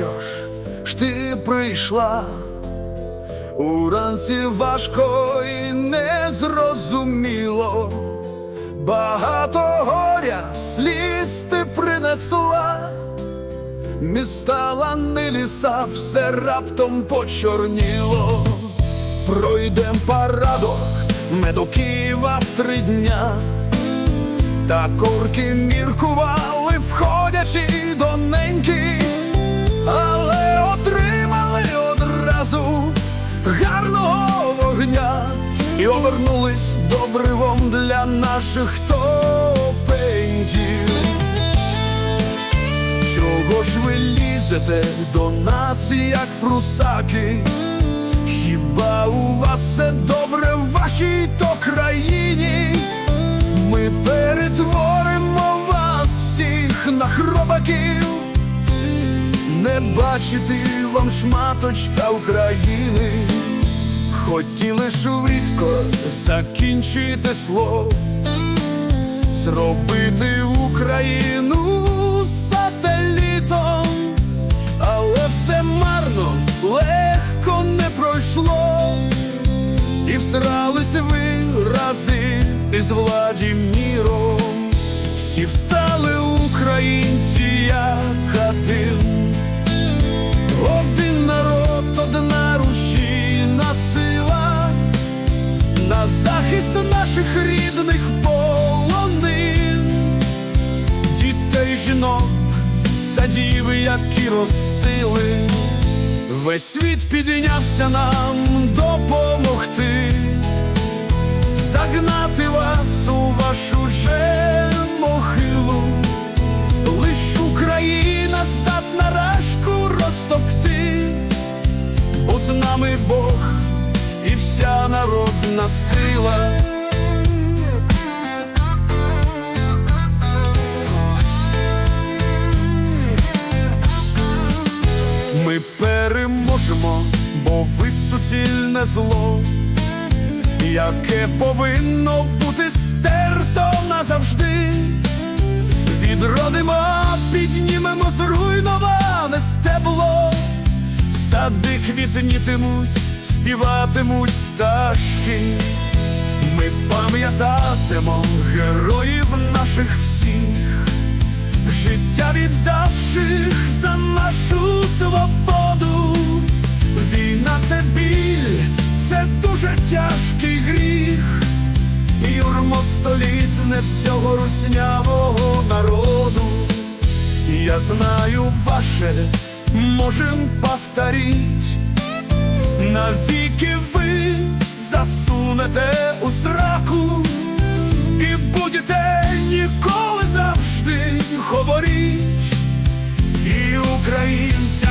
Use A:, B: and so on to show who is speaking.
A: Навіщо ж ти прийшла? Уранці важко і незрозуміло, багато горя сліз ти принесла, міста лани ліса, все раптом почорніло, пройдем парадок, медоківа в три дня, та корки міркували, входячи до неньки, обернулись добривом для наших топеньків. Чого ж ви лізете до нас, як прусаки? Хіба у вас все добре в вашій то країні? Ми перетворимо вас всіх на хробаків, не бачити вам шматочка України, хотіли швидко закінчити слово, зробити Україну сателітом, але все марно, легко не пройшло. І всрались ви рази із Владіміром Всі встали які ростили. Весь світ піднявся нам допомогти, загнати вас у вашу же могилу, лиш Україна здатна рашку розтопти, бо з нами Бог і вся народна сила. Ми переможемо, бо ви суцільне зло, яке повинно бути стерто назавжди. Відродимо, піднімемо зруйноване стебло, сади квітнітимуть, співатимуть пташки. Ми пам'ятатимо героїв наших всіх життя віддавших за нашу свободу. Війна це біль, це дуже тяжкий гріх, юрмо столітне всього руснявого народу. Я знаю ваше, можем повторить, навіки ви засунете у страху. І будете ніколи завжди говорить, і українці